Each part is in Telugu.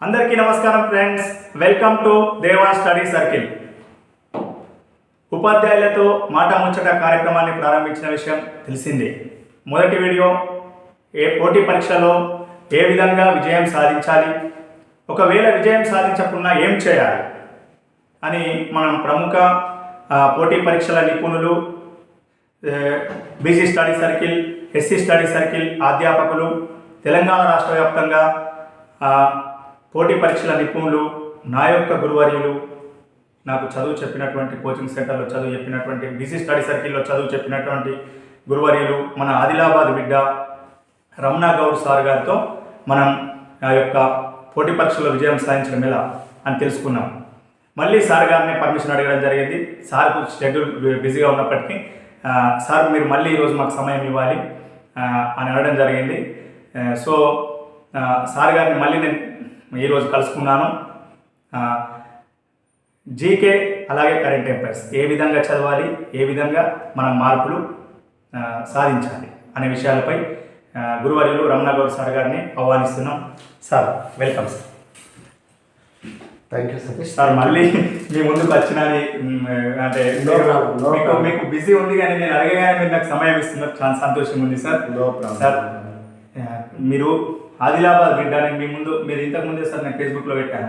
అందరికీ నమస్కారం friends welcome to Deva study circle ఉపాధ్యాయులతో మాట ముచ్చట కార్యక్రమాన్ని ప్రారంభించిన విషయం తెలిసిందే. మొదటి వీడియో ఏ పోటీ పరీక్షలో ఏ విధంగా విజయం సాధించాలి ఒకవేళ విజయం సాధించకుండా ఏం చేయాలి అని మనం ప్రముఖ పోటీ పరీక్షల నిపుణులు BC study circle SC study circle అధ్యాపకులు తెలంగాణ రాష్ట్ర వ్యాప్తంగా పోటీ పరీక్షల నిపుణులు నా యొక్క గురువర్యులు నాకు చదువు చెప్పినటువంటి కోచింగ్ సెంటర్లో చదువు చెప్పినటువంటి బిజీ స్టడీ సర్కిల్లో చదువు చెప్పినటువంటి గురువర్యులు మన ఆదిలాబాద్ బిడ్డ రమణ గౌడ్ సార్ గారితో మనం ఆ యొక్క పోటీ పరీక్షలో విజయం సాధించడం ఎలా అని తెలుసుకున్నాం. మళ్ళీ సార్ గారిని పర్మిషన్ అడగడం జరిగింది. సార్కు షెడ్యూల్ బిజీగా ఉన్నప్పటికీ సార్ మీరు మళ్ళీ ఈరోజు మాకు సమయం ఇవ్వాలి అని అనడం జరిగింది. సో సార్ గారిని మళ్ళీ నేను ఈరోజు కలుసుకున్నాను. జీకే అలాగే కరెంట్ అఫైర్స్ ఏ విధంగా చదవాలి? ఏ విధంగా మనం మార్పులు సాధించాలి అనే విషయాలపై గురువర్యులు రమణగౌడ్ సార్ గారిని ఆహ్వానిస్తున్నాం. Sir welcome sir thank you Satish sir మళ్ళీ మీ ముందుకు వచ్చినది అంటే మీకు బిజీ ఉంది కానీ నేను అడగగానే మీరు నాకు సమయం ఇస్తున్నారు. చాలా సంతోషంగా ఉంది సార్. సార్ మీరు ఆదిలాబాద్ బిడ్డ నేను మీ ముందు మీరు ఇంతకు ముందే సార్ నేను ఫేస్బుక్లో పెట్టాను.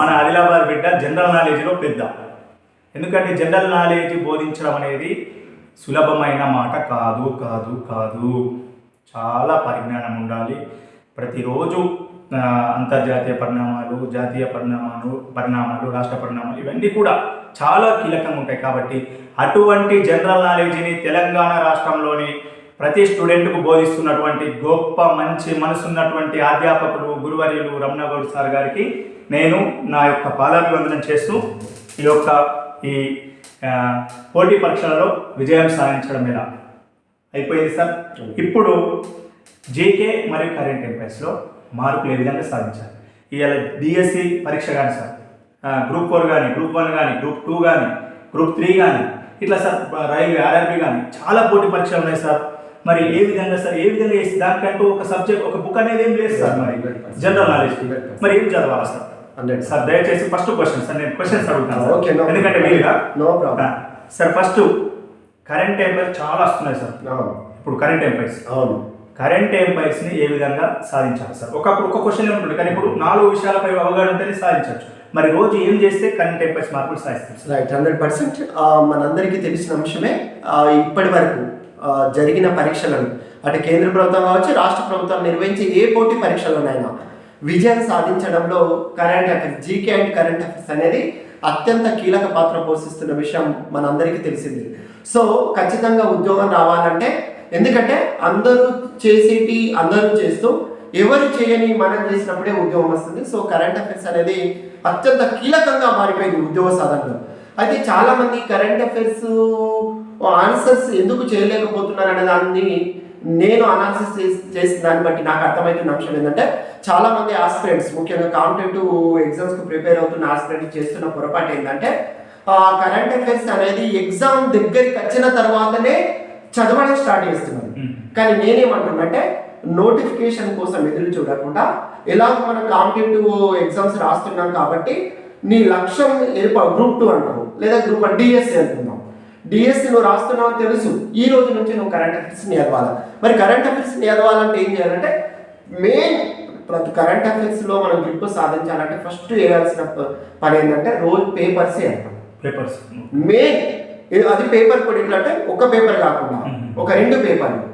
మన ఆదిలాబాద్ బిడ్డ జనరల్ నాలెడ్జ్లో పెద్ద. ఎందుకంటే జనరల్ నాలెడ్జ్ బోధించడం అనేది సులభమైన మాట కాదు కాదు కాదు. చాలా పరిజ్ఞానం ఉండాలి. ప్రతిరోజు అంతర్జాతీయ పరిణామాలు జాతీయ పరిణామాలు పరిణామాలు రాష్ట్ర పరిణామాలు ఇవన్నీ కూడా చాలా కీలకంగా ఉంటాయి కాబట్టి అటువంటి జనరల్ నాలెడ్జ్ని తెలంగాణ రాష్ట్రంలోని ప్రతి స్టూడెంట్కు బోధిస్తున్నటువంటి గొప్ప మంచి మనసున్నటువంటి అధ్యాపకులు గురువర్యులు రమణగౌడ్ సార్ గారికి నేను నా యొక్క పాదాభివందనం చేస్తూ ఈ యొక్క ఈ పోటీ పరీక్షలలో విజయం సాధించడం ఎలా? అయిపోయింది సార్? ఇప్పుడు జేకే మరియు కరెంట్ అఫైర్స్లో మార్కులు ఏ విధంగా సాధించాలి? ఇవాళ డిఎస్సి పరీక్ష కానీ సార్ గ్రూప్ ఫోర్ కానీ గ్రూప్ వన్ కానీ గ్రూప్ టూ కానీ గ్రూప్ త్రీ కానీ ఇట్లా సార్ రైల్వే ఆర్ఆర్బి కానీ చాలా పోటీ పరీక్షలు ఉన్నాయి సార్. మరి ఏ విధంగా సార్ ఏ విధంగా చేసి దానికంటూ ఒక సబ్జెక్ట్ ఒక బుక్ అనేది ఏం లేదు సార్ మరి? జనరల్ నాలెడ్జ్ మరి ఏం చదవాలి సార్? హండ్రెడ్ సార్ దయచేసి ఫస్ట్ క్వశ్చన్ సార్ నేను క్వశ్చన్స్ అడుగుతాను no ఎందుకంటే వీలుగా? Problem. ఆ, సార్ ఫస్ట్ కరెంట్ ఎంపైర్స్ చాలా వస్తున్నాయి సార్. అవును. ఇప్పుడు కరెంట్ ఎంపైర్స్ అవును. కరెంట్ ఎంపైర్స్ని ఏ విధంగా సాధించాలి సార్? ఒకప్పుడు ఒక క్వశ్చన్ ఉంటుంది కానీ ఇప్పుడు నాలుగు విషయాలపై అవగాహన ఉంటేనే సాధించవచ్చు. మరి రోజు ఏం చేస్తే కరెంట్ ఎంపైర్స్ మార్కులు సాధిస్తారు రైట్ హండ్రెడ్ పర్సెంట్ మనందరికీ తెలిసిన అంశమే ఇప్పటి వరకు జరిగిన పరీక్షలను. అటు కేంద్ర ప్రభుత్వం కావచ్చు రాష్ట్ర ప్రభుత్వం నిర్వహించే ఏ పోటీ పరీక్షలనైనా విజయం సాధించడంలో current affairs GK and current affairs అనేది అత్యంత కీలక పాత్ర పోషిస్తున్న విషయం మనందరికీ తెలిసింది. సో ఖచ్చితంగా ఉద్యోగం రావాలంటే ఎందుకంటే అందరూ చేసేటి అందరూ చేస్తూ ఎవరు చేయని మనం చేసినప్పుడే ఉద్యోగం వస్తుంది. సో కరెంట్ అఫైర్స్ అనేది అత్యంత కీలకంగా మారిపోయింది ఉద్యోగ సాధనలో. అయితే చాలామంది కరెంట్ అఫైర్స్ ఆన్సర్స్ ఎందుకు చేయలేకపోతున్నారు అనే దాన్ని నేను అనాలిసిస్ చేసి చేసిన దాన్ని బట్టి నాకు అర్థమవుతున్న అంశం ఏంటంటే చాలా మంది ఆస్పిరెంట్స్ ముఖ్యంగా కాంపిటేటివ్ ఎగ్జామ్స్కు ప్రిపేర్ అవుతున్న ఆస్పిరెంట్స్ చేస్తున్న పొరపాటు ఏంటంటే కరెంట్ అఫైర్స్ అనేది ఎగ్జామ్ దగ్గరికి వచ్చిన తర్వాతనే చదవడం స్టార్ట్ చేస్తున్నారు Hmm. కానీ నేనేమంటున్నంటే నోటిఫికేషన్ కోసం ఎదురు చూడకుండా ఎలాగ మనం కాంపిటేటివ్ ఎగ్జామ్స్ రాస్తున్నాం కాబట్టి నీ లక్ష్యం ఏర్ప గ్రూప్ టూ అంటావు లేదా గ్రూప్ డిఎస్సి అనుకుందాం డిఎస్సి నువ్వు రాస్తున్నావు అని తెలుసు. ఈ రోజు నుంచి నువ్వు కరెంట్ అఫైర్స్ని చదవాలి? మరి కరెంట్ అఫైర్స్ని చదవాలంటే ఏం చేయాలంటే మెయిన్ ప్రతి కరెంట్ అఫైర్స్లో మనం గ్రిప్ సాధించాలంటే ఫస్ట్ చేయాల్సిన పని ఏంటంటే రోజు పేపర్సే అంటాం పేపర్స్ మెయిన్ అది పేపర్ కూడా ఎట్లా అంటే ఒక పేపర్ కాకుండా ఒక రెండు పేపర్లు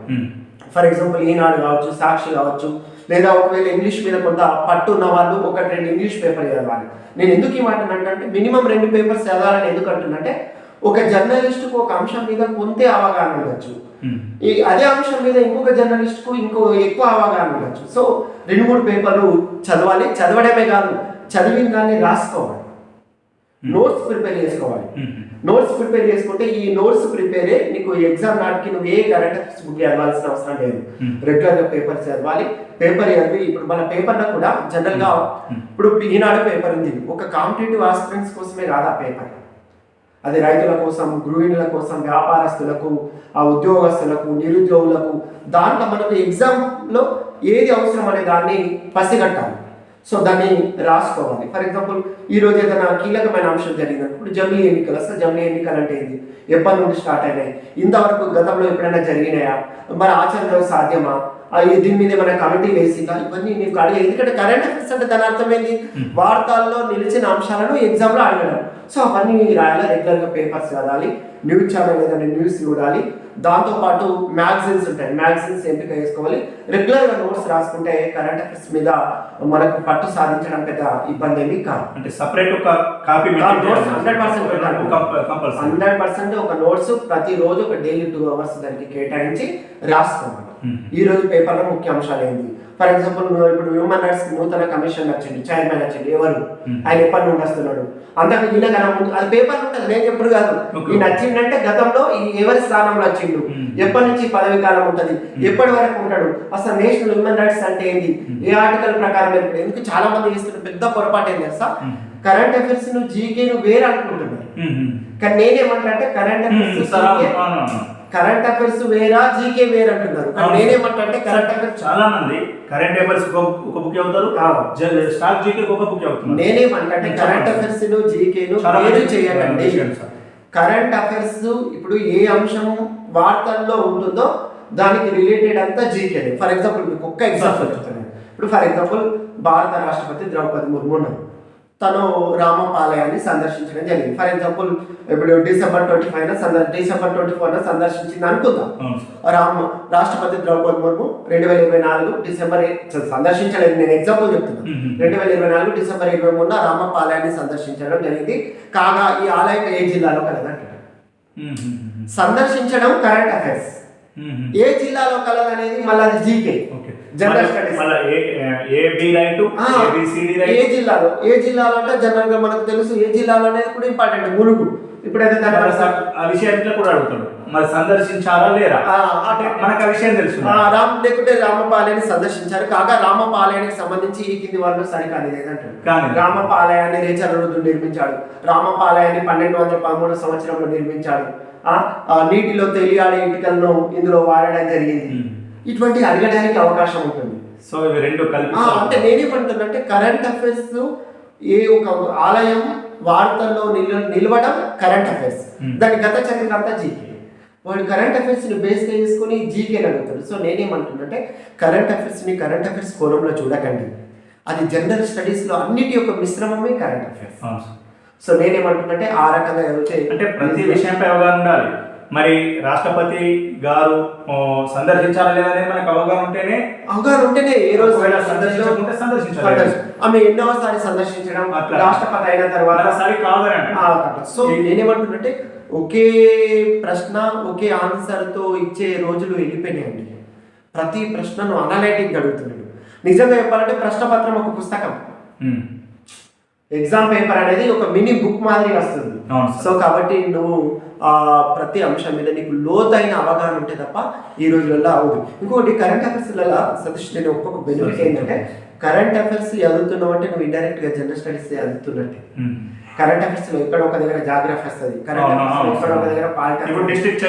ఫర్ ఎగ్జాంపుల్ ఈనాడు కావచ్చు సాక్షి కావచ్చు లేదా ఒకవేళ ఇంగ్లీష్ మీద కొంత పట్టు ఉన్న వాళ్ళు ఒకటి రెండు ఇంగ్లీష్ పేపర్ చదవాలి. నేను ఎందుకు ఈ మాట అంటే మినిమం రెండు పేపర్స్ చదవాలని ఎందుకు అంటున్నంటే ఒక జర్నలిస్ట్కు ఒక అంశం మీద కొంత అవగాహన ఉండొచ్చు. ఈ అదే అంశం మీద ఇంకొక జర్నలిస్ట్కు ఇంకో ఎక్కువ అవగాహన ఉండొచ్చు. సో రెండు మూడు పేపర్లు చదవాలి. చదవడమే కాదు చదివిన దాన్ని రాసుకోవాలి. నోట్స్ ప్రిపేర్ చేసుకోవాలి. నోట్స్ ప్రిపేర్ చేసుకుంటే ఈ నోట్స్ ప్రిపేరే నీకు ఎగ్జామ్ నాటికి నువ్వు ఏ కరెంట్ అఫైర్స్ బుక్ చదవాల్సిన అవసరం లేదు. రెగ్యులర్గా పేపర్ చదవాలి. పేపర్ చదివి ఇప్పుడు మన పేపర్లో కూడా జనరల్గా. ఇప్పుడు ఈనాడు పేపర్ ఉంది. ఒక కాంపిటేటివ్ ఆస్పిరెంట్స్ కోసమే కాదు ఆ పేపర్. అది రైతుల కోసం గృహిణుల కోసం వ్యాపారస్తులకు ఆ ఉద్యోగస్తులకు నిరుద్యోగులకు దాంట్లో మనకు ఎగ్జామ్లో ఏది అవసరం అనే దాన్ని పసిగట్టాలి. సో దాన్ని రాసుకోవాలి. ఫర్ ఎగ్జాంపుల్ ఈ రోజు ఏదైనా కీలకమైన అంశం జరిగింది ఇప్పుడు జమిలీ ఎన్నికలు అసలు జమిలీ ఎన్నికలు అంటే ఏంది? ఎప్పటి నుండి స్టార్ట్ అయినాయి? ఇంతవరకు గతంలో ఎప్పుడైనా జరిగినాయా? మరి ఆచరణలో సాధ్యమా? దీని మీద ఏమైనా కమిటీ వేసిందా? ఇవన్నీ నీకు అడిగే ఎందుకంటే కరెంట్ అఫైర్స్ అంటే దాని అర్థం ఏంది? వార్తల్లో నిలిచిన అంశాలను ఎగ్జామ్లో అడగడం. సో అవన్నీ రాయాలి? రెగ్యులర్గా పేపర్స్ చదవాలి. న్యూస్ ఛానల్ ఏదైనా న్యూస్ చూడాలి. దాంతోపాటు మ్యాగజైన్స్ ఉంటాయి. మ్యాగజైన్స్ ఎంపిక చేసుకోవాలి. రెగ్యులర్గా నోట్స్ రాసుకుంటే కరెంట్ అఫైర్స్ మీద మనకు పట్టు సాధించడం పెద్ద ఇబ్బంది ఏమీ కాదు. అంటే సపరేట్ ఒక కాపీ 100% పెట్టాలి. కంపల్సరీ హండ్రెడ్ పర్సెంట్ ఒక నోట్స్ ప్రతిరోజు ఒక డైలీ టూ అవర్స్ దానికి కేటాయించి రాసుకోవాలి. Hmm. ఈ రోజు పేపర్లో ముఖ్య అంశాలు ఏంటి? ఫర్ ఎగ్జాంపుల్ ఇప్పుడు హ్యూమన్ రైట్స్ నూతన కమిషన్ వచ్చింది చైర్మన్ వచ్చింది ఎవరు? Hmm. ఆయన ఎప్పటి నుండి వస్తున్నాడు? అంతకు ఈయన ముందు అది పేపర్ ఉంటుంది నేను ఎప్పుడు కాదు. ఈయన వచ్చిందంటే గతంలో ఈ ఎవరి స్థానంలో వచ్చిండు? Hmm. ఎప్పటి నుంచి పదవి కాలం ఉంటది? ఎప్పటి వరకు ఉంటాడు? అసలు నేషనల్ హ్యూమన్ రైట్స్ అంటే ఏంటి ఏ ఆర్టికల్ ప్రకారం ఎందుకు చాలా మంది చేస్తున్న పెద్ద పొరపాటు ఏం తెలుసా? Hmm. కరెంట్ అఫైర్స్ను జీకే ను వేరే అనుకుంటున్నారు. కానీ నేనేమంటే కరెంట్ అఫైర్స్ కరెంట్ అఫైర్స్ వేరా జీకే వేరు అంటున్నారు. నేనేమంటే కరెంట్ అఫైర్స్ చాలా మంది కరెంట్ అఫైర్స్ ఒక బుక్ అవుతారు స్టాక్ జీకే ఒక బుక్ అవుతున్నారు. నేనేమంటే కరెంట్ అఫైర్స్ను జీకే ను చాలా వేరు చేయకండి సార్. కరెంట్ అఫైర్స్ ఇప్పుడు ఏ అంశం వార్తల్లో ఉంటుందో దానికి రిలేటెడ్ అంతా జీకే ఫర్ ఎగ్జాంపుల్ మీకు ఒక్క ఎగ్జాంపుల్ చెప్తాను ఇప్పుడు ఫర్ ఎగ్జాంపుల్ భారత రాష్ట్రపతి ద్రౌపది ముర్ము ఉన్నారు తను రామపాలయాన్ని సందర్శించడం జరిగింది. ఫర్ ఎగ్జాంపుల్ ఇప్పుడు డిసెంబర్ ట్వంటీ ఫైవ్ సందర్ డిసెంబర్ ట్వంటీ ఫోర్ సందర్శించింది అనుకుందాం. రామ్ రాష్ట్రపతి ద్రౌపది ముర్ము రెండు వేల ఇరవై నాలుగు డిసెంబర్ సందర్శించలేదు. నేను ఎగ్జాంపుల్ చెప్తున్నాను. రెండు వేల ఇరవై నాలుగు డిసెంబర్ ఇరవై మూడున రామపాలయాన్ని సందర్శించడం జరిగింది. కాగా ఈ ఆలయం ఏ జిల్లాలో కలదంటారు. సందర్శించడం కరెంట్ అఫైర్స్. ఏ జిల్లాలో కలదనేది మళ్ళీ అది GK. General studies. A B right జిల్లాలో ఏ జిల్లాలో అంటే జనరల్గా మనకు తెలుసు ఏ జిల్లాలో అనేది కూడా ఇంపార్టెంట్ ములుగు. ఇప్పుడైతే ఆ విషయాన్ని కూడా అడుగుతాడు మరి సందర్శించాలా లేరా? మనకు ఆ విషయం తెలుసు ఆ, రామ్ లేకుంటే రామపాలయాన్ని సందర్శించారు. కాగా రామపాలయానికి సంబంధించి ఈ కింది వాళ్ళు సరికాదు లేదంటారు కానీ రామపాలయాన్ని రేచరుడు నిర్మించాడు. రామపాలయాన్ని పన్నెండు వందల పదమూడు సంవత్సరంలో నిర్మించాడు. ఆ, నీటిలో తేలియాడే ఇటుకలను ఇందులో వాడడం జరిగింది. ఇటువంటి అడగడానికి అవకాశం ఉంటుంది. సో ఇవి రెండు కలిపి అంటే నేనేమంటున్నానంటే కరెంట్ అఫైర్స్ ఏ ఒక ఆలయం వార్తల్లో నిల్ నిలవడం కరెంట్ అఫైర్స్ Hmm. దాని గత చరిత్ర అంతా జీకే. వాడు కరెంట్ అఫైర్స్ని బేస్ చేసుకుని జీకే అడుగుతాడు. సో నేనేమంటున్నానంటే కరెంట్ అఫైర్స్ని కరెంట్ అఫైర్స్ కోణంలో చూడకండి. అది జనరల్ స్టడీస్లో అన్నిటి యొక్క మిశ్రమమే కరెంట్ అఫైర్స్. సో నేనేమంటున్నట్టే ఆ రకంగా అంటే ప్రతి విషయంపై అవగాహన ఉండాలి. మరి రాష్ట్రపతి గారు సందర్శించాలా లేదా అనేది మనకు అవగాహన ఉంటేనే అవగాహన ఉంటేనే ఏ రోజు సందర్శించకుంటే సందర్శించాలి. సందర్శ- ఆమె ఎన్నోసారి సందర్శించడం. రాష్ట్రపతి అయిన తర్వాత మరోసారి కాదని సో నేనేమంటున్నట్టే ఒకే ప్రశ్న ఒకే ఆన్సర్తో ఇచ్చే రోజులు వెళ్ళిపోయినాయండి ప్రతి ప్రశ్నను అనలైటిక్ అడుగుతున్నాడు నిజంగా చెప్పాలంటే ప్రశ్నపత్రం ఒక పుస్తకం. ఎగ్జామ్ పేపర్ అనేది ఒక మినీ బుక్ మాదిరి వస్తుంది సార్. సో కాబట్టి నువ్వు ప్రతి అంశం మీద నీకు లోతైన అవగాహన ఉంటే తప్ప ఈ రోజులలో అవదు ఇంకొకటి కరెంట్ అఫైర్స్లలో సతీష్ నేను ఒక్కొక్క బెనిఫిట్ ఏంటంటే కరెంట్ అఫైర్స్ చదువుతున్నావు అంటే నువ్వు ఇండైరెక్ట్గా జనరల్ స్టడీస్ చదువుతున్నట్టే. కరెంట్ అఫైర్స్లో ఎక్కడ ఒక దగ్గర జాగ్రఫీ వస్తుంది. కరెంట్ అఫైర్స్లో ఒక దగ్గర డిస్ట్రిక్ట్.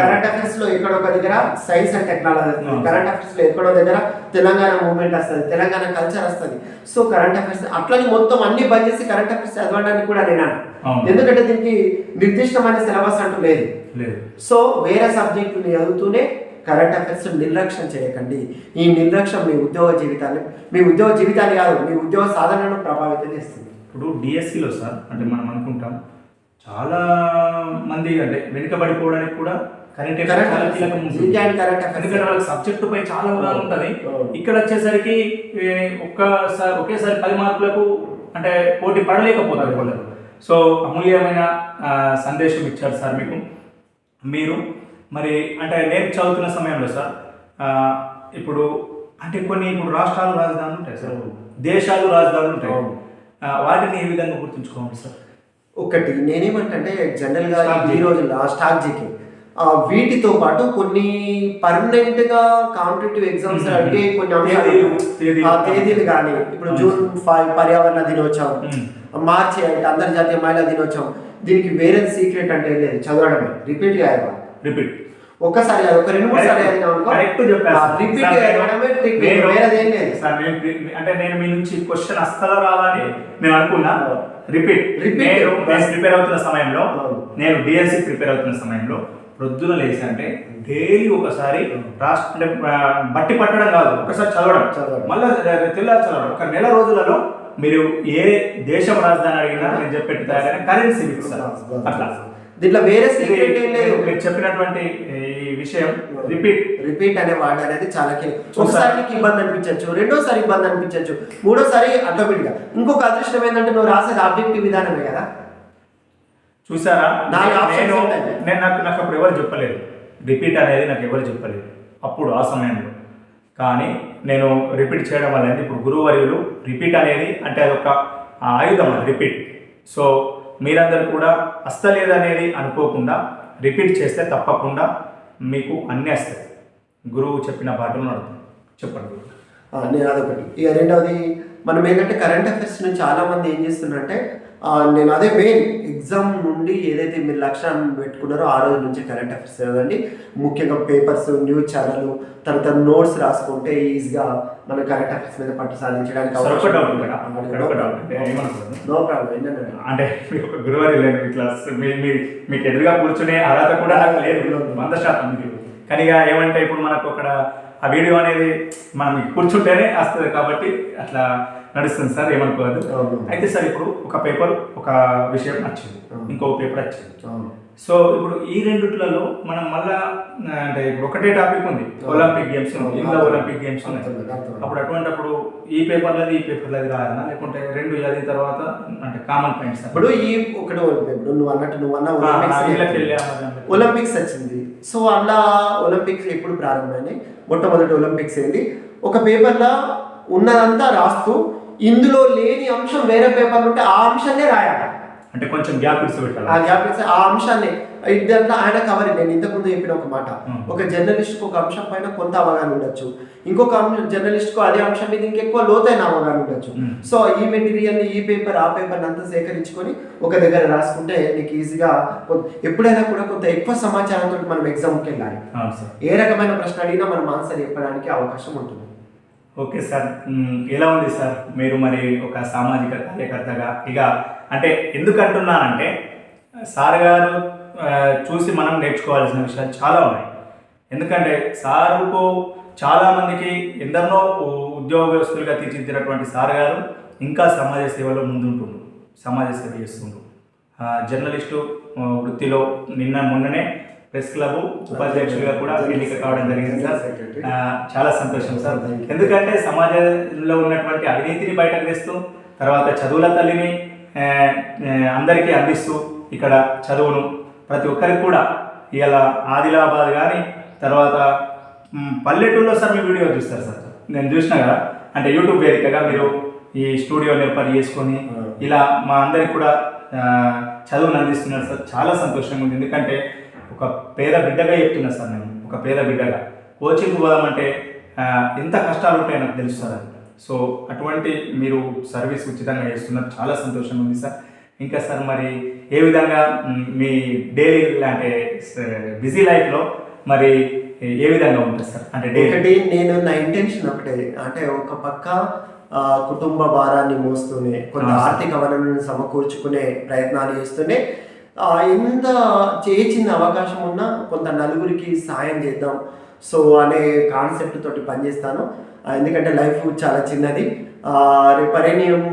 కరెంట్ అఫైర్స్లో ఎక్కడ ఒక దగ్గర సైన్స్ అండ్ టెక్నాలజీ వస్తుంది. కరెంట్ అఫైర్స్లో ఎక్కడో దగ్గర తెలంగాణ మూవ్మెంట్ వస్తుంది తెలంగాణ కల్చర్ వస్తుంది. సో కరెంట్ అఫైర్స్ అట్లని మొత్తం అన్ని బంద్ చేసి కరెంట్ అఫైర్స్ చదవడానికి కూడా నేను. ఎందుకంటే దీనికి నిర్దిష్టమైన సిలబస్ అంటూ లేదు. లేదు. సో వేరే సబ్జెక్టుని చదువుతూనే కరెంట్ అఫైర్స్ నిర్లక్ష్యం చేయకండి. ఈ నిర్లక్ష్యం మీ ఉద్యోగ జీవితాన్ని మీ ఉద్యోగ జీవితాన్ని కాదు మీ ఉద్యోగ సాధనను ప్రభావితం చేస్తుంది. ఇప్పుడు డిఎస్సిలో సార్ అంటే మనం అనుకుంటాం చాలా మంది అంటే వెనుకబడిపోవడానికి కూడా కరెంట్ ఎందుకంటే వాళ్ళకి సబ్జెక్టు పై చాలా అవగాహన ఉంటుంది అవును. ఇక్కడ వచ్చేసరికి ఒక్కసారి ఒకేసారి పది మార్కులకు అంటే పోటీ పడలేకపోతారు కొందరు. సో అమూల్యమైన సందేశం ఇచ్చారు సార్ మీకు మీరు. మరి అంటే నేను చదువుతున్న సమయంలో సార్ ఇప్పుడు అంటే కొన్ని ఇప్పుడు రాష్ట్రాలు రాజధానులు ఉంటాయి సార్. దేశాలు రాజధానులు ఉంటాయి. వాటిని ఏ విధంగా గుర్తుంచుకోవాలి సార్ ఒకటి నేనేమంటే జనరల్గా Stock ఈ. రోజుల్లో స్టాక్ జీకే వీటితో పాటు కొన్ని పర్మనెంట్గా కాంపిటేటివ్ ఎగ్జామ్స్. అడిగే కొన్ని తేదీలు, తేదీలు. ఆ తేదీలు కానీ ఇప్పుడు. జూన్ ఫైవ్ పర్యావరణ దినోత్సవం. మార్చి ఎయిట్ అంతర్జాతీయ మహిళా దినోత్సవం దీనికి వేరే సీక్రెట్ అంటే లేదు చదవడమే రిపీట్ చేయాలి రిపీట్ ఒక్కసారి కాదు, ఒక రెండు మూడు సార్లు కరెక్ట్ నేను- వేరేదేం లేదు. సార్, నేను అంటే నేను మీ నుంచి క్వశ్చన్ రాదా అని నేను అనుకున్నా. రిపీట్. నేను నేను ప్రిపేర్ అవుతున్న సమయంలో. నేను డిఎస్సి ప్రిపేర్ అవుతున్న సమయంలో ప్రొద్దున లేచి అంటే డైలీ ఒకసారి రాష్ట్ర బట్టి పట్టడం కాదు ఒకసారి చదవడం. చదవడం. మళ్ళీ తెల్లారి చదవడం. ఒక నెల రోజులలో మీరు ఏ దేశం రాజధాని అడిగినా నేను చెప్పేట్టు తయారైన కరెన్సీ అట్లా. దీంట్లో వేరే సీక్రెట్ ఏం లేదు. మీరు- చెప్పినటువంటి ఈ విషయం రిపీట్. రిపీట్ అనే వర్డ్ అనేది చాలా కీలకం? ఒకసారి నీకు ఇబ్బంది అనిపించవచ్చు రెండోసారి ఇబ్బంది అనిపించవచ్చు మూడోసారి ఆటోమేటిక్గా ఇంకొక అదృష్టం ఏంటంటే నువ్వు రాసేది ఆబ్జెక్టివ్ విధానమే కదా. చూసారా? నేను- నేను నాకు నాకు అప్పుడు ఎవరు చెప్పలేదు. రిపీట్ అనేది నాకు ఎవరు చెప్పలేదు. అప్పుడు ఆ సమయంలో. కానీ నేను రిపీట్ చేయడం వల్ల ఇప్పుడు గురువర్యులు రిపీట్ అనేది అంటే అదొక ఆయుధం అది రిపీట్. సో మీరందరూ కూడా వస్తలేదనేది అనుకోకుండా రిపీట్ చేస్తే తప్పకుండా మీకు అన్నీ వస్తాయి. గురువు చెప్పిన పాటలు నడుతుంది చెప్పండి నేను అదొకటి. ఇక రెండవది మనం ఏంటంటే కరెంట్ అఫైర్స్ నుంచి చాలామంది ఏం చేస్తున్నారంటే నేను అదే మెయిన్ ఎగ్జామ్ నుండి ఏదైతే మీరు లక్ష్యం పెట్టుకున్నారో ఆ రోజు నుంచి కరెంట్ అఫైర్స్ చదవండి. ముఖ్యంగా పేపర్స్ న్యూస్ ఛానల్ తర్వాత నోట్స్ రాసుకుంటే ఈజీగా మన కరెంట్ అఫైర్స్ మీద పట్టు సాధించడానికి. నో ప్రాబ్లం ఏంటంటే అంటే గురువారి ఇట్లా మీ మీ మీకు ఎదురుగా కూర్చునే అర్హత కూడా లేదు. వంద శాతం కానీ ఇక ఏమంటే ఇప్పుడు మనకు అక్కడ ఆ వీడియో అనేది మనం కూర్చుంటేనే వస్తుంది కాబట్టి అట్లా నడుస్తుంది సార్ ఏమనుకోవద్దు అవును. అయితే సార్ ఇప్పుడు ఒక పేపర్ ఒక విషయం వచ్చింది. ఇంకో పేపర్ వచ్చింది. సో ఇప్పుడు ఈ రెండిట్లలో మనం మళ్ళా అంటే ఇప్పుడు ఒకటే టాపిక్ ఉంది. ఒలింపిక్ గేమ్స్ ఇందులో ఒలింపిక్ గేమ్స్ ఉన్నాయి. అప్పుడు అటువంటిప్పుడు ఈ పేపర్లది ఈ పేపర్లది రాయాలా? లేకుంటే రెండు చదివిన తర్వాత అంటే కామన్ పాయింట్స్ ఇప్పుడు ఈ ఒకటి ఇప్పుడు నువ్వు అన్నట్టు నువ్వు అన్న ఒలింపిక్స్ ఒలింపిక్స్ వచ్చింది. సో అలా ఒలింపిక్స్ ఎప్పుడు ప్రారంభమైనాయి? మొట్టమొదటి ఒలింపిక్స్ ఏంటి? ఒక పేపర్లో ఉన్నదంతా రాస్తూ ఇందులో లేని అంశం వేరే పేపర్ ఉంటే ఆ అంశాన్నే రాయాలి. అంటే కొంచెం గ్యాప్ ఆ గ్యాప్ ఇస్తే ఆ అంశాన్ని. ఇదంతా ఆయన కవర్ నేను ఇంతకుముందు చెప్పిన ఒక మాట. ఒక జర్నలిస్ట్ ఒక అంశం పైన కొంత అవగాహన ఉండొచ్చు. ఇంకొక జర్నలిస్ట్కు అదే అంశం మీద ఇంకెక్కువ లోతైన అవగాహన ఉండొచ్చు. సో ఈ మెటీరియల్ ఈ పేపర్ ఆ పేపర్ అంతా సేకరించుకొని ఒక దగ్గర రాసుకుంటే నీకు ఈజీగా ఎప్పుడైనా కూడా కొంత ఎక్కువ సమాచారంతో మనం ఎగ్జామ్కి వెళ్ళాలి. ఏ రకమైన ప్రశ్న అడిగినా మనం ఆన్సర్ చెప్పడానికి అవకాశం ఉంటుంది. Okay sir. ఎలా ఉంది సార్? మీరు మరి ఒక సామాజిక కార్యకర్తగా? ఇక అంటే ఎందుకు అంటున్నానంటే సార్ గారు చూసి మనం నేర్చుకోవాల్సిన విషయాలు చాలా ఉన్నాయి. ఎందుకంటే సారుకు చాలామందికి ఎందరో ఎందరినో ఉద్యోగస్తులుగా తీర్చిదిద్దినటువంటి సార్ గారు ఇంకా సమాజ సేవలో ముందుంటుండ్రు. సమాజ సేవ చేస్తుండ్రు. జర్నలిస్టు వృత్తిలో నిన్న మొన్ననే ప్రెస్ క్లబ్ ఉపాధ్యక్షులుగా కూడా ఎన్నిక కావడం జరిగింది సార్. చాలా సంతోషం సార్. ఎందుకంటే సమాజంలో ఉన్నటువంటి అవినీతిని బయటకు తెస్తూ తర్వాత చదువుల తల్లిని అందరికీ అందిస్తూ ఇక్కడ చదువును ప్రతి ఒక్కరికి కూడా ఇలా ఆదిలాబాద్ కానీ తర్వాత పల్లెటూరులో సార్ మీ వీడియో చూస్తారు సార్. నేను చూసిన కదా అంటే యూట్యూబ్ వేదికగా మీరు ఈ స్టూడియో ఏర్పాటు చేసుకొని ఇలా మా అందరికి కూడా చదువును అందిస్తున్నారు సార్. చాలా సంతోషంగా ఉంది. ఎందుకంటే ఒక పేద బిడ్డగా చెప్తున్నా సార్ నేను ఒక పేద బిడ్డగా. కోచింగ్ పోదామంటే ఎంత కష్టాలు ఉంటాయో నాకు తెలుసు సార్ సో అటువంటి మీరు సర్వీస్ ఉచితంగా చేస్తున్నారు. చాలా సంతోషంగా ఉంది సార్. ఇంకా సార్ మరి ఏ విధంగా మ్, డైలీ అంటే బిజీ లైఫ్లో మరి ఏ విధంగా ఉంటుంది సార్? అంటే ఒకటి నేను నా ఇంటెన్షన్ ఒకటే. అంటే ఒక పక్క కుటుంబ భారాన్ని మోస్తూనే కొంత. ఆర్థిక వనరులను సమకూర్చుకునే ప్రయత్నాలు చేస్తూనే ఎంత ఏ చిన్న అవకాశం ఉన్నా కొంత నలుగురికి సాయం చేద్దాం. సో అనే కాన్సెప్ట్ తోటి పనిచేస్తాను. ఎందుకంటే లైఫ్ చాలా చిన్నది. రేపరేణ్యం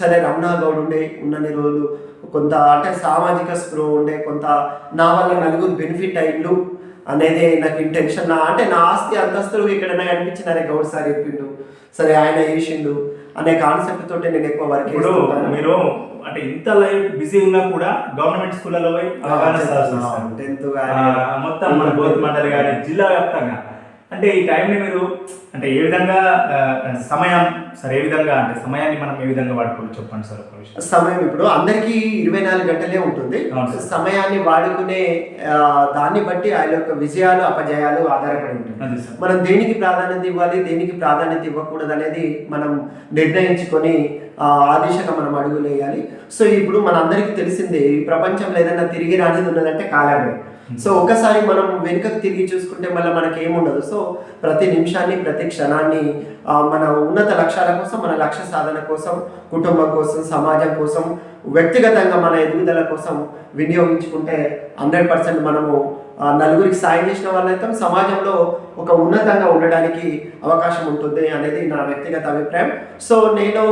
సరే రమణా గౌడ్ ఉండే ఉన్నన్ని రోజులు కొంత అంటే సామాజిక స్పృహ ఉండే కొంత నా వల్ల నలుగురు బెనిఫిట్ అయ్యిండు అనేది నాకు ఇంటెన్షన్ అంటే నా ఆస్తి అంతస్తులు ఎక్కడైనా కనిపించిన అరే గౌడ్ సార్ చెప్పిండు. సరే ఆయన చేసిండు. అనే కాన్సెప్ట్ తోటి నేను ఎక్కువ వర్క్ ఇప్పుడు మీరు అంటే ఇంత లైఫ్ బిజీ ఉన్నా కూడా గవర్నమెంట్ స్కూళ్ళలో. టెన్త్ మొత్తం మన బోధ మండలి కానీ జిల్లా వ్యాప్తంగా. అంటే ఈ టైంని మీరు అంటే ఏ విధంగా సమయం సార్ ఏ విధంగా అంటే సమయాన్ని మనం ఏ విధంగా వాడుకోవాలి? చెప్పండి సార్ ఒక విషయం. సమయం ఇప్పుడు అందరికీ ఇరవై నాలుగు గంటలే ఉంటుంది. సమయాన్ని వాడుకునే దాన్ని బట్టి ఆయన యొక్క విజయాలు అపజయాలు ఆధారపడి ఉంటుంది. మనం దేనికి ప్రాధాన్యత ఇవ్వాలి దేనికి ప్రాధాన్యత ఇవ్వకూడదు అనేది మనం నిర్ణయించుకొని ఆ ఆ దిశగా మనం అడుగులు వేయాలి. సో ఇప్పుడు మన అందరికీ తెలిసిందే ఈ ప్రపంచంలో ఏదైనా తిరిగి రానిది ఉన్నదంటే కాలమే. సో ఒకసారి మనం వెనుకకు తిరిగి చూసుకుంటే మళ్ళీ మనకి ఏముండదు సో ప్రతి నిమిషాన్ని ప్రతి క్షణాన్ని మన ఉన్నత లక్ష్యాల కోసం మన లక్ష్య సాధన కోసం కుటుంబం కోసం సమాజం కోసం వ్యక్తిగతంగా మన ఎదుగుదల కోసం వినియోగించుకుంటే హండ్రెడ్ పర్సెంట్ మనము నలుగురికి సాయం చేసిన వాళ్ళైతే సమాజంలో ఒక ఉన్నతంగా ఉండడానికి అవకాశం ఉంటుంది అనేది నా వ్యక్తిగత అభిప్రాయం. సో నేను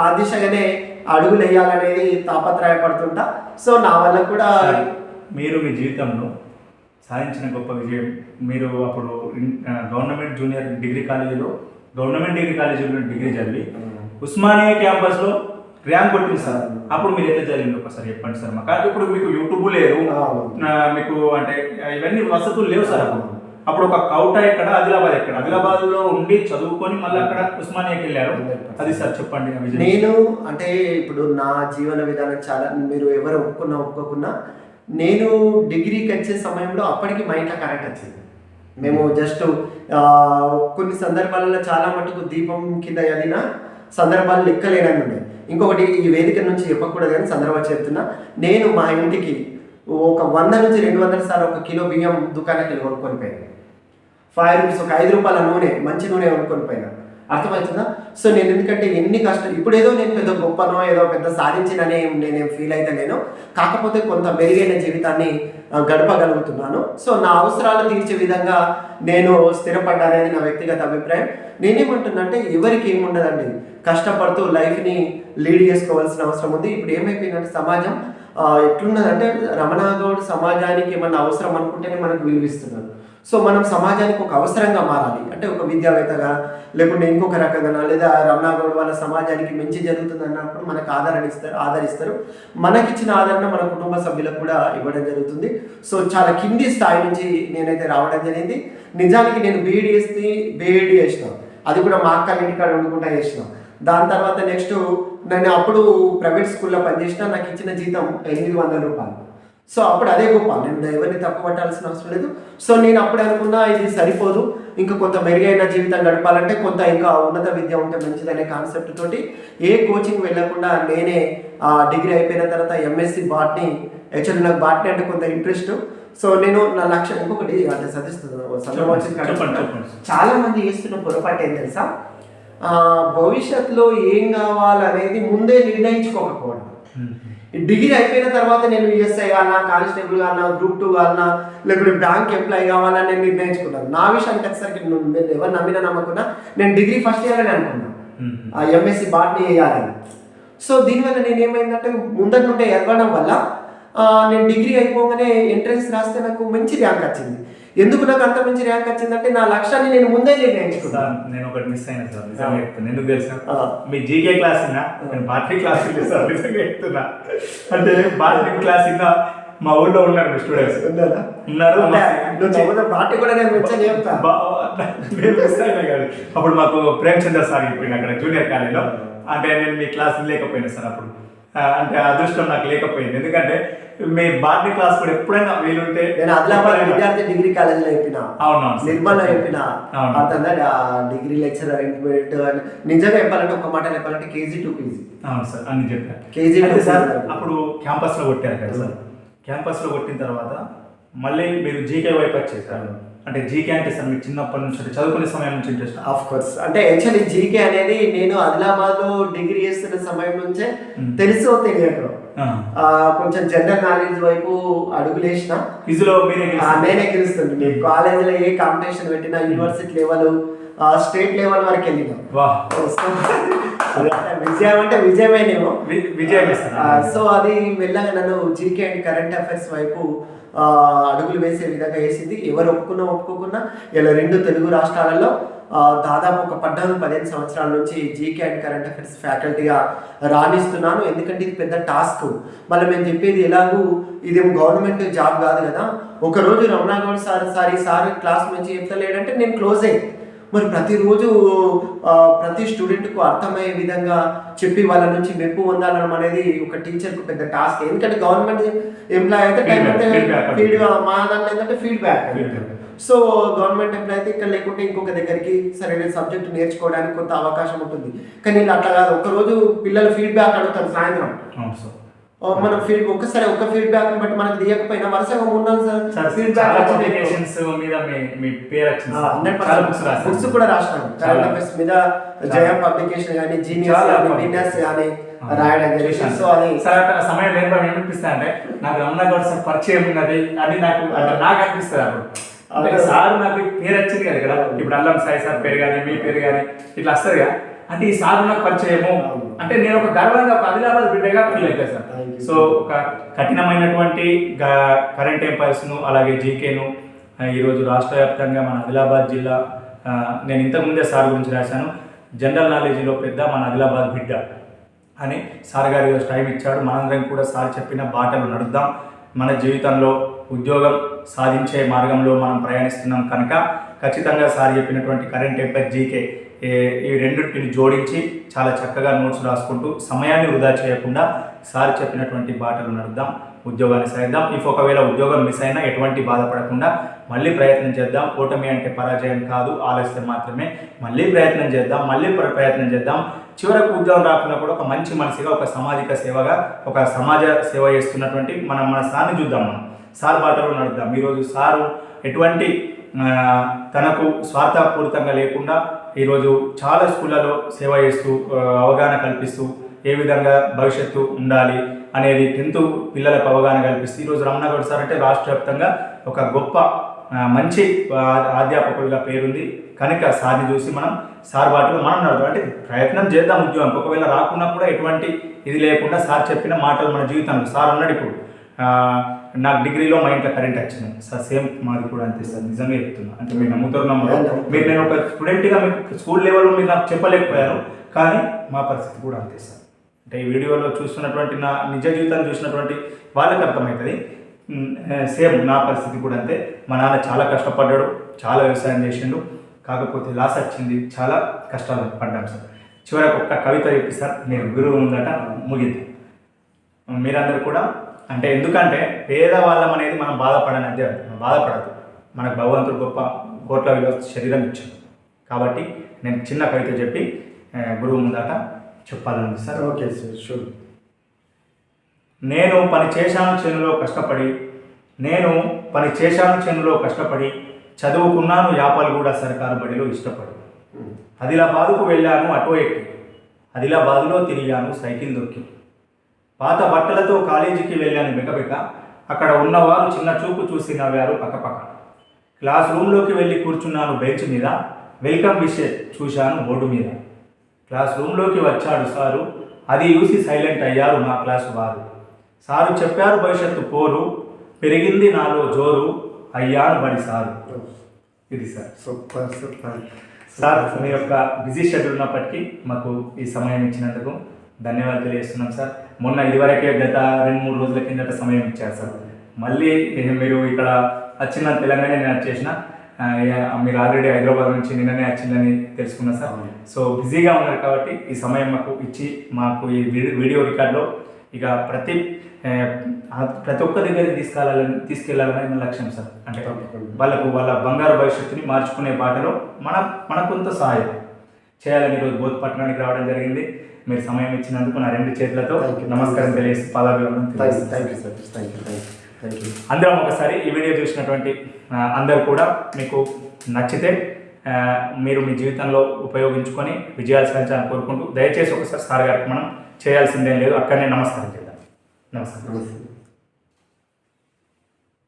ఆ దిశగానే అడుగులు వేయాలనేది తాపత్రయపడుతుంటా. సో నా వల్ల కూడా. మీరు మీ జీవితంలో సాధించిన గొప్ప విజయం. మీరు అప్పుడు గవర్నమెంట్ జూనియర్ డిగ్రీ కాలేజీలో గవర్నమెంట్ డిగ్రీ కాలేజీలో డిగ్రీ చదివి ఉస్మానియా క్యాంపస్లో ర్యాంక్ కొట్టింది సార్. అప్పుడు మీరు ఎట్లా చదివింది ఒకసారి చెప్పండి సార్ మాకు. అంటే ఇప్పుడు మీకు యూట్యూబ్ లేదు. ఆ, మీకు అంటే ఇవన్నీ వసతులు లేవు సార్ అప్పుడు. అప్పుడు ఒక కౌట ఎక్కడ ఆదిలాబాద్ ఎక్కడ? ఆదిలాబాద్లో ఉండి చదువుకొని మళ్ళీ అక్కడ ఉస్మానియాకి వెళ్ళారు. అది సార్ చెప్పండి నేను అంటే ఇప్పుడు నా జీవన విధానం చాలా మీరు ఎవరు ఒప్పుకున్నా ఒప్పుకోకున్నా నేను డిగ్రీకి వచ్చే సమయంలో అప్పటికి మా ఇంట్లో కరెంట్ వచ్చింది. మేము జస్ట్ కొన్ని సందర్భాలలో చాలా మటుకు దీపం కింద ఎదిన సందర్భాలు లెక్కలేనని ఉన్నాయి ఇంకొకటి ఈ వేదిక నుంచి చెప్పకూడదు కానీ సందర్భాలు చెప్తున్నా. నేను మా ఇంటికి ఒక వంద నుంచి రెండు వందల సార్లు ఒక కిలో బియ్యం దుకాణానికి వెళ్ళి కొనుక్కొని పోయాను. ఫైవ్ రూపీస్ ఒక ఐదు రూపాయల నూనె మంచి నూనె కొనుక్కొని పోయినా. అర్థమవుతుందా? సో నేను ఎందుకంటే ఎన్ని కష్టం ఇప్పుడు ఏదో నేను పెద్ద గొప్పనో ఏదో పెద్ద సాధించినని నేనేం ఫీల్ అయితే లేను. కాకపోతే కొంత మెరుగైన జీవితాన్ని గడపగలుగుతున్నాను. సో నా అవసరాలు తీర్చే విధంగా నేను స్థిరపడ్డానని నా వ్యక్తిగత అభిప్రాయం. నేనేమంటున్నంటే ఎవరికి ఏముండదండి. కష్టపడుతూ లైఫ్ని లీడ్ చేసుకోవాల్సిన అవసరం ఉంది. ఇప్పుడు ఏమైపోయిందంటే సమాజం ఎట్లున్నదంటే రమణాగౌడ్ సమాజానికి ఏమన్నా అవసరం అనుకుంటేనే మనకు విలువిస్తున్నారు. సో మనం సమాజానికి ఒక అవసరంగా మారాలి. అంటే ఒక విద్యావేత్తగా లేకుంటే ఇంకొక రకంగా లేదా రమణ గౌడ్ వాళ్ళ సమాజానికి మంచి జరుగుతుంది అన్నప్పుడు మనకు ఆదరణ ఇస్తారు ఆదరిస్తారు. మనకిచ్చిన ఆదరణ మన కుటుంబ సభ్యులకు కూడా ఇవ్వడం జరుగుతుంది. సో చాలా కింది స్థాయి నుంచి నేనైతే రావడం జరిగింది. నిజానికి నేను బీఈడి చేసి బీఈడి చేసినాను అది కూడా మా అక్క ఇంటికాడ వండుకుంటా చేసినాం. దాని తర్వాత నెక్స్ట్ నేను అప్పుడు ప్రైవేట్ స్కూల్లో పనిచేసిన నాకు ఇచ్చిన జీతం ఎనిమిది వందల రూపాయలు. సో అప్పుడు అదే గొప్ప. నేను ఎవరిని తప్పు పట్టాల్సిన అవసరం లేదు. సో నేను అప్పుడు అనుకున్నా ఇది సరిపోదు. ఇంకా కొంత మెరుగైన జీవితం గడపాలంటే కొంత ఇంకా ఉన్నత విద్య ఉంటే మంచిదనే కాన్సెప్ట్ తోటి ఏ కోచింగ్ వెళ్ళకుండా నేనే ఆ డిగ్రీ అయిపోయిన తర్వాత ఎంఎస్సి బాట్ని యాక్చువల్లీ నాకు బాట్ని అంటే కొంత ఇంట్రెస్ట్ సో నేను నా లక్ష్యం ఇంకొకటి అంటే చెప్పండి చాలా మంది చేస్తున్న పొరపాటు ఏం తెలుసా? భవిష్యత్తులో ఏం కావాలనేది ముందే నిర్ణయించుకోకపోవడం. డిగ్రీ అయిపోయిన తర్వాత నేను యూఎస్ఐ కావాలన్నా కానిస్టేబుల్ కావాలన్నా గ్రూప్ టూ కావాలన్నా లేకపోతే బ్యాంక్ ఎంప్లాయ్ కావాలని నేను నిర్ణయించుకున్నాను. నా విషయానికి వచ్చేసరికి నేను ఎవరు నమ్మినా నమ్మకున్నా నేను డిగ్రీ ఫస్ట్ ఇయర్ అని అనుకున్నాను. ఆ ఎంఎస్సి బాట్ని వేయాలని సో దీనివల్ల నేను ఏమైందంటే ముందర నుండే ఎదగడం వల్ల నేను డిగ్రీ అయిపోగానే ఎంట్రన్స్ రాస్తే నాకు మంచి ర్యాంక్ వచ్చింది. ఎందుకు నాకు అంత మంచి ర్యాంక్ వచ్చిందంటే నా లక్ష్యాన్ని నేను ముందే నిర్ణయించుకున్నాను నేను ఒకటి మిస్ అయినా సార్ నిజంగా చెప్తాను ఎందుకు తెలుసా. మీ జీకే క్లాస్ విన్నా నేను బాటరీ క్లాస్ సార్ నిజంగా చెప్తున్నా. అంటే బాటరీ క్లాస్ విన్నా మా ఊళ్ళో ఉన్నారు స్టూడెంట్స్ ఉన్నారా? పార్టీ కూడా నేను వచ్చాను చెప్తా. అప్పుడు మాకు ప్రేమ్ చంద్ర సార్ చెప్పిండు అక్కడ జూనియర్ కాలేజీలో అంటే నేను మీ క్లాస్ లేకపోయినా సార్ అప్పుడు. అంటే అదృష్టం నాకు లేకపోయింది. ఎందుకంటే మీ బాటనీ క్లాస్ కూడా ఎప్పుడైనా వీలుంటే నేను ఆదిలాబాద్ విద్యార్థి డిగ్రీ కాలేజీలో చెప్పిన. అవునవును నిర్మల్లో చెప్పిన. అవును. అర్థందా ఆ డిగ్రీ లెక్చరర్ ఇంటర్మీడియట్ నిజంగా చెప్పాలంటే ఒక మాట చెప్పాలంటే కేజీ టు పీజీ. అవును సార్ అన్ని చెప్పారు. కేజీ సార్ అప్పుడు క్యాంపస్లో కొట్టారు కదా సార్. క్యాంపస్లో కొట్టిన తర్వాత మళ్ళీ మీరు జీకే వైపు వచ్చేసారు. అంటే జీకే అంటే సార్ మీకు చిన్నప్పటి నుంచి చదువుకునే సమయం నుంచి ఇంట్రెస్ట్ ఆఫ్ కోర్స్ అంటే యాక్చువల్లీ జీకే అనేది నేను ఆదిలాబాద్లో డిగ్రీ చేస్తున్న సమయం నుంచే. తెలుసో తెలియదు కొంచెం జనరల్ నాలెడ్జ్ వైపు అడుగులేసిన ఆ, గెలిచారు. నేనే గెలుస్తుంది నేను కాలేజీలో ఏ కాంపిటీషన్ పెట్టినా యూనివర్సిటీ లెవెల్ స్టేట్ లెవెల్ వరకు వెళ్ళినా. విజయం అంటే విజయమేనేమో. విజయం సో అది వెళ్ళగా నన్ను జీకే అండ్ కరెంట్ అఫైర్స్ వైపు అడుగులు వేసే విధంగా వేసింది. ఎవరు ఒప్పుకున్నా ఒప్పుకోకున్నా ఇలా రెండు తెలుగు రాష్ట్రాలలో దాదాపు ఒక పద్నాలుగు పదిహేను సంవత్సరాల నుంచి జీకే అండ్ కరెంట్ అఫైర్స్ ఫ్యాకల్టీగా రాణిస్తున్నాను. ఎందుకంటే ఇది పెద్ద టాస్క్. మళ్ళీ మేము చెప్పేది ఎలాగూ ఇదేం గవర్నమెంట్ జాబ్ కాదు కదా. ఒక రోజు రమణ గౌడ్ సార్ సార్ ఈ సార్ క్లాస్ మంచి చెప్తలేడంటే నేను క్లోజ్ అయ్యి. మరి ప్రతిరోజు ప్రతి స్టూడెంట్కు అర్థమయ్యే విధంగా చెప్పి వాళ్ళ నుంచి మెప్పు పొందాలడం అనేది ఒక టీచర్కు పెద్ద టాస్క్. ఎందుకంటే గవర్నమెంట్ ఎంప్లాయ్ అయితే టైం అంటే. ఫీడ్ మా దాంట్లో ఏంటంటే ఫీడ్బ్యాక్. సో గవర్నమెంట్ ఎంప్లాయ్ అయితే ఇక్కడ లేకుంటే ఇంకొక దగ్గరికి సరైన సబ్జెక్ట్ నేర్చుకోవడానికి కొంత అవకాశం ఉంటుంది. కానీ ఇలా అట్లా కాదు. ఒకరోజు పిల్లలు ఫీడ్బ్యాక్ అడుగుతారు సాయంత్రం. మనం ఫీడ్ ఒక్కసారి ఒక ఫీడ్బ్యాక్ బట్టి మనకు తీయకపోయినా వరుసగా ఉన్నాను సార్. ఫీడ్బ్యాక్ మీద మీ పేరు బుక్స్ కూడా రాసినాను కరెంట్ చాలా. అఫైర్స్ మీద జయ పబ్లికేషన్ కానీ జీనియస్ చాలా కానీ. విన్నర్స్ కానీ రాయడం జరిగింది. సో అది సార్ అక్కడ సమయం లేని ఏమనిపిస్తా అంటే నాకు రమణ గౌడ్ సార్ పరిచయం ఉన్నది అని నాకు అంటే నాకు అనిపిస్తుంది అప్పుడు. సార్ నాకు పేరు వచ్చింది కదా ఇక్కడ. ఇప్పుడు అల్లం సాయి సార్ పేరు కానీ మీ పేరు కానీ ఇట్లా వస్తుంది కదా. అంటే ఈ సార్ నాకు పరిచయము. అంటే నేను ఒక గర్వంగా ఒక ఆదిలాబాద్ బిడ్డగా ఫీల్ అవుతాను సార్. సో ఒక కఠినమైనటువంటి కరెంట్ ఎంపైర్స్ను అలాగే జీకేను ఈరోజు రాష్ట్ర వ్యాప్తంగా మన ఆదిలాబాద్ జిల్లా నేను ఇంతకుముందే సార్ గురించి రాశాను. జనరల్ నాలెడ్జ్లో పెద్ద మన ఆదిలాబాద్ బిడ్డ అని సార్ గారు టైం ఇచ్చాడు. మనందరం కూడా సార్ చెప్పిన బాటలు నడుద్దాం. మన జీవితంలో ఉద్యోగం సాధించే మార్గంలో మనం ప్రయాణిస్తున్నాం కనుక ఖచ్చితంగా సార్ చెప్పినటువంటి కరెంట్ ఎంపైర్ జీకే ఈ రెండింటిని జోడించి చాలా చక్కగా నోట్స్ రాసుకుంటూ సమయాన్ని వృధా చేయకుండా సార్ చెప్పినటువంటి బాటలు నడుద్దాం ఉద్యోగాన్ని సాధిద్దాం ఇఫ్ ఒకవేళ ఉద్యోగం మిస్ అయినా ఎటువంటి బాధపడకుండా మళ్ళీ ప్రయత్నం చేద్దాం. ఓటమి అంటే పరాజయం కాదు ఆలస్యం మాత్రమే. మళ్ళీ ప్రయత్నం చేద్దాం మళ్ళీ ప్ర- ప్రయత్నం చేద్దాం. చివరకు ఉద్యోగం రాకుండా కూడా ఒక మంచి మనిషిగా ఒక సామాజిక సేవగా ఒక సమాజ సేవ చేస్తున్నటువంటి మనం మన స్థాన్ని చూద్దాం మనం. సార్ బాటలో నడుద్దాం. ఈరోజు సారు ఎటువంటి తనకు స్వార్థపూరితంగా లేకుండా ఈరోజు చాలా స్కూళ్ళలో సేవ చేస్తూ అవగాహన కల్పిస్తూ ఏ విధంగా భవిష్యత్తు ఉండాలి అనేది టెన్త్ పిల్లలకు అవగాహన కల్పిస్తూ ఈరోజు రమణగౌడ్ సార్ అంటే రాష్ట్ర వ్యాప్తంగా ఒక గొప్ప మంచి అధ్యాపకులుగా అధ్యాపకుడిగా పేరుంది. కనుక సార్ని చూసి మనం సార్ బాటలో మనం నడదాం అంటే ప్రయత్నం చేద్దాం ఉద్యోగం. ఒకవేళ రాకున్నా కూడా ఎటువంటి ఇది లేకుండా సార్ చెప్పిన మాటలు మన జీవితంలో. సార్ అన్నాడు ఇప్పుడు నాకు డిగ్రీలో మా ఇంట్లో కరెంట్ వచ్చింది. సార్ సేమ్ మాది కూడా అంతే సార్ నిజంగా చెప్తున్నా. అంటే మీరు నమ్ముతారు నమ్మరు మీరు నేను ఒక స్టూడెంట్గా మీకు స్కూల్ లెవెల్లో మీరు నాకు చెప్పలేకపోయారు కానీ మా పరిస్థితి కూడా అంతే సార్. అంటే ఈ వీడియోలో చూస్తున్నటువంటి నా నిజ జీవితాన్ని చూసినటువంటి వాళ్ళకి అర్థమవుతుంది. సేమ్ నా పరిస్థితి కూడా అంతే. మా నాన్న చాలా కష్టపడ్డాడు చాలా వ్యవసాయం చేసిండు. కాకపోతే లాస్ వచ్చింది చాలా కష్టాలు పడ్డాం సార్. చివరకు ఒక్క కవిత చెప్పి సార్ మీరు గురువు ఉందట ముగిద్దాం మీరందరూ కూడా అంటే ఎందుకంటే పేదవాళ్ళం అనేది మనం బాధపడని అదే బాధపడదు మనకు భగవంతుడు గొప్ప కోట్ల విలువ శరీరం ఇచ్చాడు. కాబట్టి నేను చిన్న కవిత చెప్పి గురువు ముందట చెప్పాలని సార్. Okay sir sure. నేను పని చేశాను చేనులో కష్టపడి నేను పని చేశాను చేనులో కష్టపడి చదువుకున్నాను యాపలు కూడా సర్కారు బడిలో ఇష్టపడి. ఆదిలాబాదుకు వెళ్ళాను ఆటో ఎక్కి. ఆదిలాబాదులో తిరిగాను సైకిల్ దొక్కి. పాత బట్టలతో కాలేజీకి వెళ్ళాను బెకబెక అక్కడ ఉన్నవారు చిన్న చూపు చూసి నవ్వారు పక్కపక్క. క్లాస్ రూమ్లోకి వెళ్ళి కూర్చున్నాను బెంచ్ మీద. వెల్కమ్ విషే చూశాను బోర్డు మీద. క్లాస్ రూమ్లోకి వచ్చాడు సారు. అది చూసి సైలెంట్ అయ్యారు నా క్లాసు వారు. సారు చెప్పారు భవిష్యత్తు పోరు. పెరిగింది నాలో జోరు. అయ్యాను బడి సారు. ఇది సార్. Super super. సార్ మీ యొక్క బిజీ షెడ్యూల్ ఉన్నప్పటికీ మాకు ఈ సమయం ఇచ్చినందుకు ధన్యవాదాలు తెలియజేస్తున్నాం సార్. మొన్న ఇదివరకే గత రెండు మూడు రోజుల కిందట సమయం ఇచ్చారు సార్ మళ్ళీ మీరు ఇక్కడ వచ్చిన తెలంగాణ నేను వచ్చేసిన మీరు ఆల్రెడీ హైదరాబాద్ నుంచి నిన్ననే వచ్చిందని తెలుసుకున్నా సార్. సో బిజీగా ఉన్నారు కాబట్టి ఈ సమయం మాకు ఇచ్చి మాకు ఈ వీడియో రికార్డులో ఇక ప్రతి ప్రతి ఒక్క దగ్గరికి తీసుకెళ్ళాలని తీసుకెళ్ళాలని లక్ష్యం సార్ అంటే. వాళ్ళకు వాళ్ళ బంగారు భవిష్యత్తుని మార్చుకునే బాటలో మన మన కొంత సహాయం చేయాలని ఈరోజు బోధ్ పట్టణానికి రావడం జరిగింది మీరు సమయం ఇచ్చినందుకు నా రెండు చేతులతో. నమస్కారం తెలియజేసి పాదాభివందనం thank you sir thank you thank you అందరం ఒకసారి ఈ వీడియో చూసినటువంటి అందరూ కూడా మీకు నచ్చితే మీరు మీ జీవితంలో ఉపయోగించుకొని విజయాలు సాధించాలని కోరుకుంటూ దయచేసి ఒకసారి సార్ గారికి మనం చేయాల్సిందేం లేదు అక్కడనే నమస్కారం చేద్దాం. నమస్కారం.